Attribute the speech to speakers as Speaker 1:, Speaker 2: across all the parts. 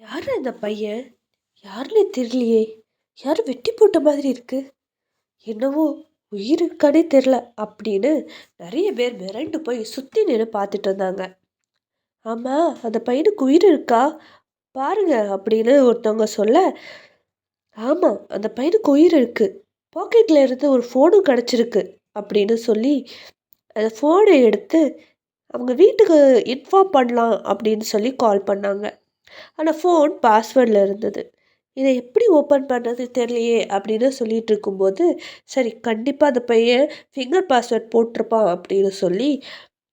Speaker 1: யாரு அந்த பையன்? யாருன்னே தெரியலையே. யாரும் வெட்டி போட்ட மாதிரி இருக்கு. என்னவோ உயிர் இருக்கானே தெரில அப்படின்னு நிறைய பேர் மிரண்டு போய் சுற்றி நின்று பார்த்துட்டு இருந்தாங்க. ஆமாம் அந்த பையனுக்கு உயிர் இருக்கா? பாருங்க அப்படின்னு ஒருத்தவங்க சொல்ல ஆமாம் அந்த பையனுக்கு உயிர் இருக்குது பாக்கெட்டில் இருந்து ஒரு ஃபோனும் கிடச்சிருக்கு அப்படின்னு சொல்லி அந்த ஃபோனை எடுத்து அவங்க வீட்டுக்கு இன்ஃபார்ம் பண்ணலாம் அப்படின்னு சொல்லி கால் பண்ணாங்க. ஆனால் ஃபோன் பாஸ்வேர்டில் இருந்தது. இதை எப்படி ஓப்பன் பண்ணுறது தெரியலையே அப்படின்னு சொல்லிட்டு இருக்கும்போது சரி கண்டிப்பாக அந்த பையன் ஃபிங்கர் பாஸ்வேர்ட் போட்டிருப்பான் அப்படின்னு சொல்லி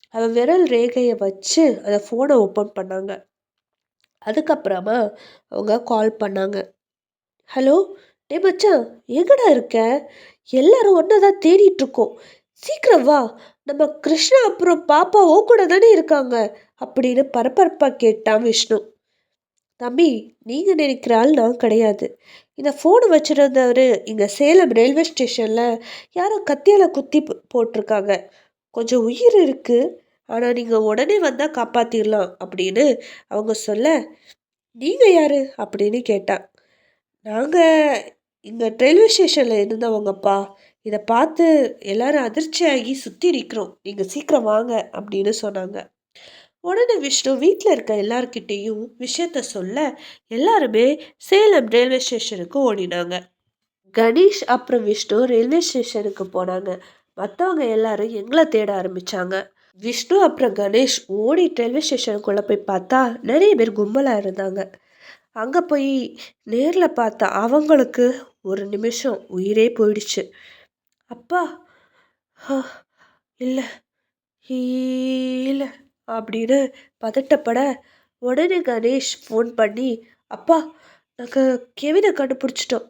Speaker 1: அவன் விரல் ரேகையை வச்சு அந்த ஃபோனை ஓப்பன் பண்ணாங்க. அதுக்கப்புறமா அவங்க கால் பண்ணாங்க. ஹலோ டே மச்சான் எங்கடா இருக்க? எல்லாரும் ஒன்றா தான் தேடிட்டு இருக்கோம். சீக்கிரம் வா. நம்ம கிருஷ்ணா அப்புறம் பாப்பா ஓ கூட தானே இருக்காங்க? அப்படின்னு பரபரப்பாக கேட்டான் விஷ்ணு. தம்பி நீங்கள் நினைக்கிற ஆள் நான் கிடையாது. இந்த ஃபோனு வச்சுருந்தவர் இங்கே சேலம் ரயில்வே ஸ்டேஷனில் யாரோ கத்தியால் குத்தி போட்டிருக்காங்க. கொஞ்சம் உயிர் இருக்குது ஆனால் நீங்கள் உடனே வந்தால் காப்பாற்றிடலாம் அப்படின்னு அவங்க சொல்ல நீங்கள் யார்? அப்படின்னு கேட்டான் நாங்கள் இங்கே ரயில்வே ஸ்டேஷனில் இருந்தவங்கப்பா. இதை பார்த்து எல்லாரும் அதிர்ச்சியாகி சுற்றி நிற்கிறோம் நீங்கள் சீக்கிரம் வாங்க அப்படின்னு சொன்னாங்க. உடனே விஷ்ணு வீட்டில் இருக்க எல்லார்கிட்டேயும் விஷயத்த சொல்ல எல்லாருமே சேலம் ரயில்வே ஸ்டேஷனுக்கு ஓடினாங்க. கணேஷ் அப்புறம் விஷ்ணு ரயில்வே ஸ்டேஷனுக்கு போனாங்க. மற்றவங்க எல்லாரும் எங்களை தேட ஆரம்பித்தாங்க விஷ்ணு அப்புறம் கணேஷ் ஓடி ரயில்வே ஸ்டேஷனுக்குள்ளே போய் பார்த்தா நிறைய பேர் கும்பலாக இருந்தாங்க. அங்கே போய் நேரில் பார்த்தா அவங்களுக்கு ஒரு நிமிஷம் உயிரே போயிடுச்சு. அப்பா இல்லை இல்லை. அப்படின்னு பதட்டப்பட உடனே கணேஷ் ஃபோன் பண்ணி அப்பா நாங்கள் கெவினை கண்டுபிடிச்சிட்டோம்.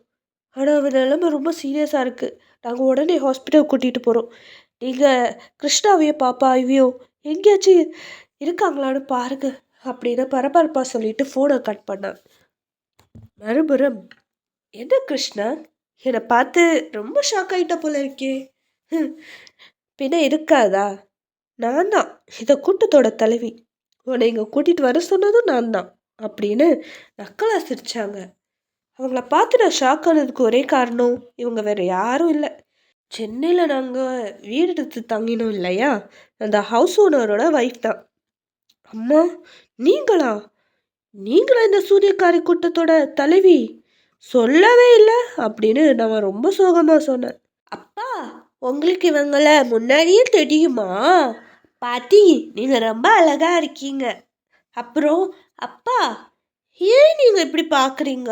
Speaker 1: ஆனால் அவன் நிலமை ரொம்ப சீரியஸாக இருக்குது நாங்கள் உடனே ஹாஸ்பிட்டல் கூட்டிகிட்டு போகிறோம் நீங்கள் கிருஷ்ணாவையோ பாப்பாவையோ எங்கேயாச்சும் இருக்காங்களான்னு பாருங்க அப்படின்னு பரபரப்பாக சொல்லிட்டு ஃபோனை கட் பண்ணான் மறுபுறம் என்ன கிருஷ்ணா? என்னை பார்த்து ரொம்ப ஷாக் ஆகிட்ட போல இருக்கே. பின்ன இருக்காதா? நான் தான் இந்த கூட்டத்தோட தலைவி. உன்னை இங்கே கூட்டிகிட்டு வர சொன்னதும் நான் தான் அப்படின்னு நக்கலாக சிரிச்சாங்க. அவங்கள பார்த்து நான் ஷாக் ஆனதுக்கு ஒரே காரணம் இவங்க வேறு யாரும் இல்லை. சென்னையில் நாங்கள் வீடு எடுத்து தங்கினோம் இல்லையா? அந்த ஹவுஸ் ஓனரோட ஒய்ஃப் தான். அம்மா நீங்களா? நீங்களா இந்த சூரியக்காரி கூட்டத்தோட தலைவி? சொல்லவே இல்லை அப்படின்னு நான் ரொம்ப சோகமாக சொன்னேன். அப்பா உங்களுக்கு இவங்கள முன்னாடியே தெரியுமா? பாட்டி நீங்கள் ரொம்ப அழகா இருக்கீங்க. அப்புறம் அப்பா ஏன் நீங்கள் இப்படி பார்க்குறீங்க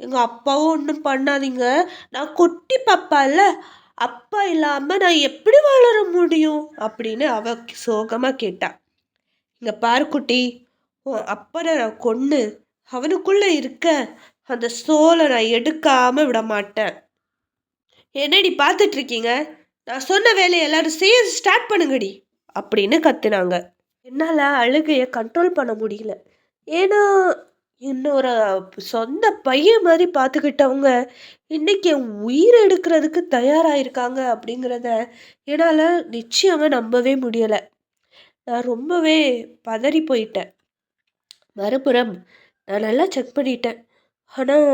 Speaker 1: எங்கள் அப்பாவும் ஒன்றும் பண்ணாதீங்க. நான் குட்டி பாப்பா இல்லை. அப்பா இல்லாமல் நான் எப்படி வளர முடியும்? அப்படின்னு அவ சோகமாக கேட்டா. இங்கே பாரு குட்டி உன் அப்பனை நான் கொன்று அவனுக்குள்ளே இருக்க அந்த சோலை நான் எடுக்காமல் விட மாட்டேன். என்னடி பார்த்துட்ருக்கீங்க நான் சொன்ன வேலையை எல்லாரும் செய்ய ஸ்டார்ட் பண்ணுங்கடி. அப்படின்னு கத்துனாங்க. என்னால் அழுகையை கண்ட்ரோல் பண்ண முடியல. ஏன்னா இன்னொரு சொந்த பையன் மாதிரி பார்த்துக்கிட்டவங்க இன்னைக்கு என் எடுக்கிறதுக்கு தயாராகிருக்காங்க அப்படிங்கிறத என்னால் நிச்சயமாக நம்பவே முடியலை. நான் ரொம்பவே பதறி போயிட்டேன். மறுபுறம் நான் நல்லா செக் பண்ணிட்டேன். ஆனால்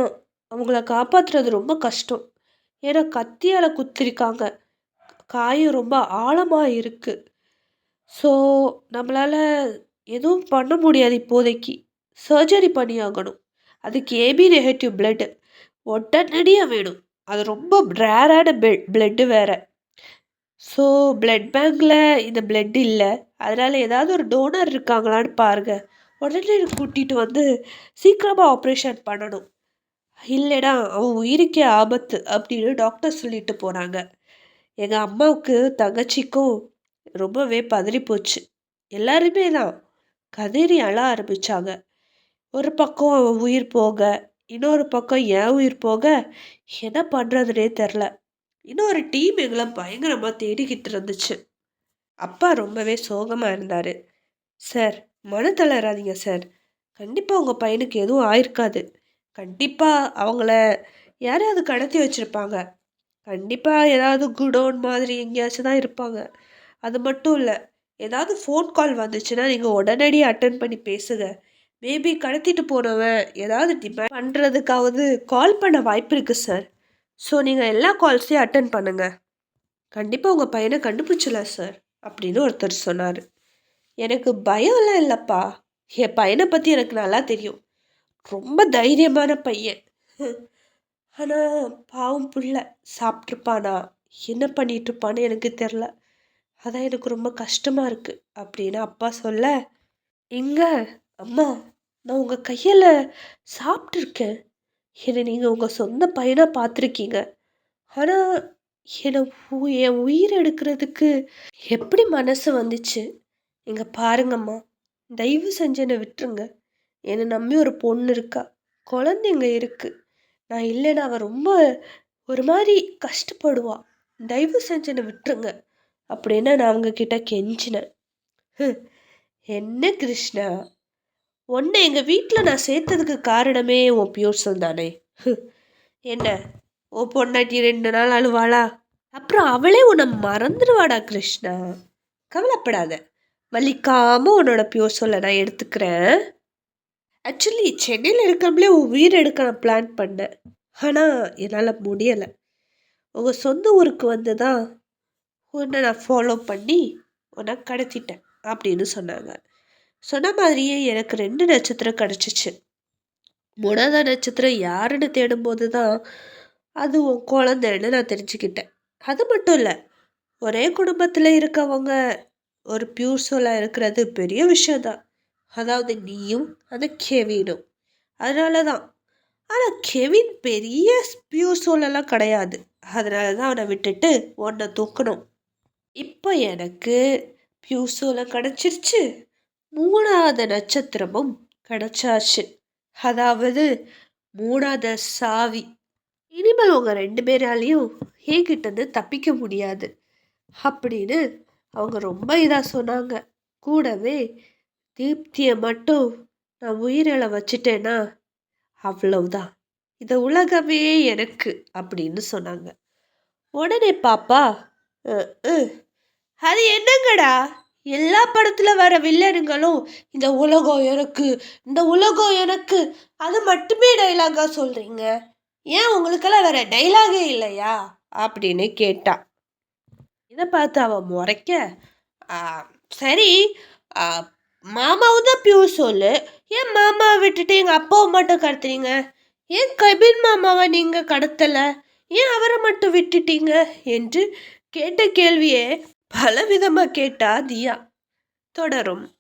Speaker 1: அவங்கள காப்பாற்றுறது ரொம்ப கஷ்டம். ஏன்னா கத்தியால் குத்திருக்காங்க. காயம் ரொம்ப ஆழமாக இருக்குது ஸோ நம்மளால் எதுவும் பண்ண முடியாது இப்போதைக்கு. சர்ஜரி பண்ணி ஆகணும். அதுக்கு ஏபி நெகட்டிவ் பிளட்டு உடனடியாக வேணும். அது ரொம்ப ரேரான பெட் பிளட்டு வேறு. ஸோ பிளட் பேங்க்கில் இந்த பிளட் இல்லை. அதனால் ஏதாவது ஒரு டோனர் இருக்காங்களான்னு பாருங்கள் உடனே கூட்டிகிட்டு வந்து சீக்கிரமாக ஆப்ரேஷன் பண்ணணும். இல்லைடா அவன் உயிருக்கே ஆபத்து அப்படின்னு டாக்டர் சொல்லிட்டு போகிறாங்க எங்கள் அம்மாவுக்கு தங்கச்சிக்கும் ரொம்பவே பதறி போச்சு எல்லாருமே தான். கதறி அழ ஆரம்பித்தாங்க ஒரு பக்கம் அவன் உயிர் போக இன்னொரு பக்கம் என் உயிர் போக என்ன பண்ணுறதுனே தெரில. இன்னொரு டீம் எங்களை பயங்கரமாக தேடிக்கிட்டு இருந்துச்சு. அப்பா ரொம்பவே சோகமாக இருந்தார். சார் மன தளராதிங்க சார். கண்டிப்பாக உங்கள் பையனுக்கு எதுவும் ஆயிருக்காது. கண்டிப்பாக அவங்கள யாரையாவது கடத்தி வச்சுருப்பாங்க. கண்டிப்பாக ஏதாவது குடோன் மாதிரி எங்கேயாச்சும் தான் இருப்பாங்க. அது மட்டும் இல்லை ஏதாவது ஃபோன் கால் வந்துச்சுன்னா நீங்கள் உடனடியாக அட்டன் பண்ணி பேசுங்க. மேபி கடத்திட்டு போனவன் ஏதாவது டிமாண்ட் பண்ணுறதுக்காவது கால் பண்ண வாய்ப்பு இருக்குது சார் ஸோ நீங்கள் எல்லா கால்ஸையும் அட்டன் பண்ணுங்கள் கண்டிப்பாக உங்கள் பையனை கண்டுபிடிச்சலாம் சார் அப்படின்னு ஒருத்தர் சொன்னார். எனக்கு பயம்லாம் இல்லைப்பா. என் பையனை பற்றி எனக்கு நல்லா தெரியும். ரொம்ப தைரியமான பையன். ஆனால் பாவம் புள்ள. சாப்பிட்ருப்பானா என்ன பண்ணிட்டு இருப்பான்னு எனக்கு தெரில அதான் எனக்கு ரொம்ப கஷ்டமாக இருக்குது அப்படின்னு அப்பா சொல்ல எங்கே? அம்மா நான் உங்கள் கையில் சாப்பிட்ருக்கேன் என்னை நீங்கள் உங்கள் சொந்த பையனாக பார்த்துருக்கீங்க. ஆனால் என்னை உ- என் உயிர் எடுக்கிறதுக்கு எப்படி மனசு வந்துச்சு? இங்கே பாருங்கம்மா. தயவு செஞ்சு என்னை விட்டுருங்க. என்னை நம்பி ஒரு பொண்ணு இருக்கா? குழந்தைங்க இருக்குது நான் இல்லைன்னா அவள் ரொம்ப ஒரு மாதிரி கஷ்டப்படுவா. தயவு செஞ்சு என்னை விட்டுருங்க. அப்படின்னு நான் அவங்கக்கிட்ட கெஞ்சினேன். என்ன கிருஷ்ணா? உன்னை எங்கள் வீட்டில் நான் சேர்த்ததுக்கு காரணமே உன் பியூர்சல் தானே. என்ன? ஓ பொண்ணாட்டி ரெண்டு நாள் அழுவாளா? அப்புறம் அவளே உன்னை மறந்துடுவாடா கிருஷ்ணா. கவலைப்படாத. மல்லிக்காமல் உன்னோட பியூர் சொல்ல நான் எடுத்துக்கிறேன். ஆக்சுவலி சென்னையில் இருக்கிறவங்களே உன் உயிர் எடுக்க நான் பிளான் பண்ணேன். ஆனால் என்னால் முடியலை. உங்கள் சொந்த ஊருக்கு வந்து தான் உன்னை நான் ஃபாலோ பண்ணி உன்னை கடத்திட்டேன் அப்படின்னு சொன்னாங்க. சொன்ன மாதிரியே எனக்கு ரெண்டு நட்சத்திரம் கிடச்சிச்சு. மூணாவது நட்சத்திரம் யாருன்னு தேடும்போது தான் அது உன் குழந்தைன்னு நான் தெரிஞ்சுக்கிட்டேன். அது மட்டும் இல்லை ஒரே குடும்பத்தில் இருக்கவங்க ஒரு பியூர் சோலாக இருக்கிறது பெரிய விஷயம்தான். அதாவது நீயும் அந்த கெவினும். அதனால தான் ஆனால் கெவின் பெரிய பியூர் சோலெல்லாம் கிடையாது. அதனால தான் அவனை விட்டுட்டு உன்னை தூக்கணும். இப்போ எனக்கு பியூர் கிடச்சிருச்சு. மூணாவது நட்சத்திரமும் கிடச்சாச்சு. அதாவது மூணாவது சாவி. இனிமேல் உங்கள் ரெண்டு பேராலையும் என்கிட்டருந்து தப்பிக்க முடியாது. அப்படின்னு அவங்க ரொம்ப இதாக சொன்னாங்க. கூடவே தீப்தியை மட்டும் நான் உயிரிழ வச்சுட்டேன்னா அவ்வளவுதான். இந்த உலகமே எனக்கு அப்படின்னு சொன்னாங்க. உடனே பாப்பா அது என்னங்கடா? எல்லா படத்துல வர வில்லனுங்களும் இந்த உலகம் எனக்கு இந்த உலகம் எனக்கு அது மட்டுமே டைலாகா சொல்றீங்க? ஏன் உங்களுக்கெல்லாம் வேற டைலாகே இல்லையா? அப்படின்னு கேட்டா. இதை பார்த்து அவன் முறைக்க சரி மாமாவும் தான் பியூர் சொல்லு ஏன் மாமாவை விட்டுட்டு எங்கள் அப்பாவை மட்டும் கடத்துறீங்க? ஏன் கபின் மாமாவை நீங்கள் கடத்தலை? ஏன் அவரை மட்டும் விட்டுட்டீங்க? என்று கேட்ட கேள்வியே பலவிதமாக கேட்டா தியா. தொடரும்.